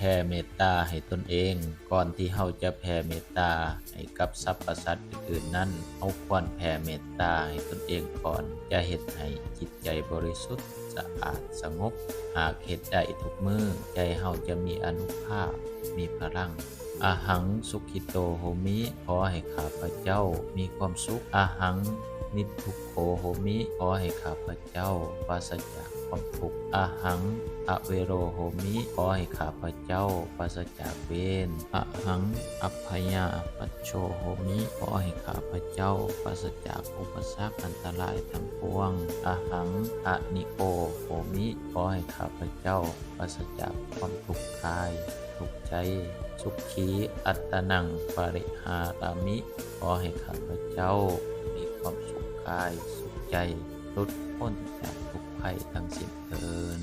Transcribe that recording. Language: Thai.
แผ่เมตตาให้ตนเอง ก่อนที่เฮาจะแผ่เมตตาให้กับสรรพสัตว์อื่นนั้นเฮาควรแผ่เมตตาให้ตนเองก่อนจะเฮ็ดให้จิตใจบริสุทธิ์สะอาดสงบ หากเฮ็ดได้ทุกมือใจเฮาจะมีอนุภาพ มีพลัง อาหังสุขิโตโหมิขอให้ข้าพเจ้ามีความสุขอาหังนิทุกโขโหมิขอให้ข้าพเจ้าปราศจากความทุกข์อาหังอเวโรโหมิขอให้ข้าพเจ้าปราศจากเวรอะหังอัพยาปัจโชโหมิขอให้ข้าพเจ้าปราศจากอุปสรรคอันตรายทั้งปวงอาหังอะนิโกโหมิขอให้ข้าพเจ้าปราศจากความทุกข์กาย ทุกข์ใจสุขีอัตนังปริหารามิ ขอให้ข้าพเจ้ามีความสุขกายสุขใจหลุดพ้นจากทุกภัยทั้งสิ้นเถิด